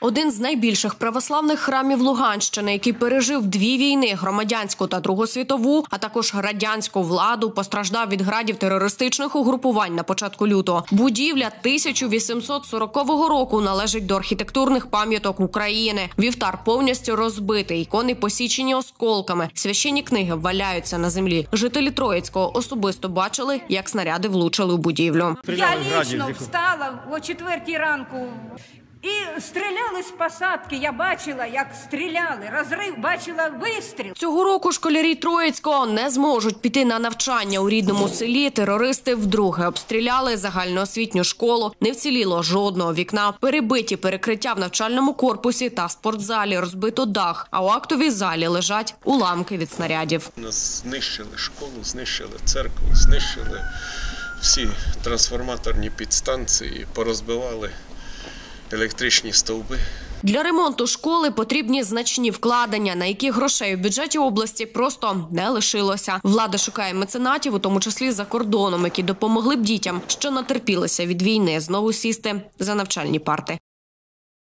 Один з найбільших православних храмів Луганщини, який пережив дві війни громадянську та Другу світову, а також радянську владу, постраждав від градів терористичних угрупувань на початку лютого. Будівля 1840 року належить до архітектурних пам'яток України. Вівтар повністю розбитий, ікони посічені осколками. Священні книги валяються на землі. Жителі Троїцького особисто бачили, як снаряди влучили у будівлю. Я лично встала о четвертій ранку і стріляли з посадки. Я бачила, як стріляли. Розрив, бачила вистріл. Цього року школярі Троїцького не зможуть піти на навчання у рідному селі. Терористи вдруге обстріляли загальноосвітню школу. Не вціліло жодного вікна. Перебиті перекриття в навчальному корпусі та спортзалі. Розбито дах. А у актовій залі лежать уламки від снарядів. Нас знищили школу, знищили церкву, знищили всі трансформаторні підстанції, порозбивали електричні стовби. Для ремонту школи потрібні значні вкладення, на які грошей у бюджеті області просто не лишилося. Влада шукає меценатів, у тому числі за кордоном, які допомогли б дітям, що натерпілися від війни, знову сісти за навчальні парти.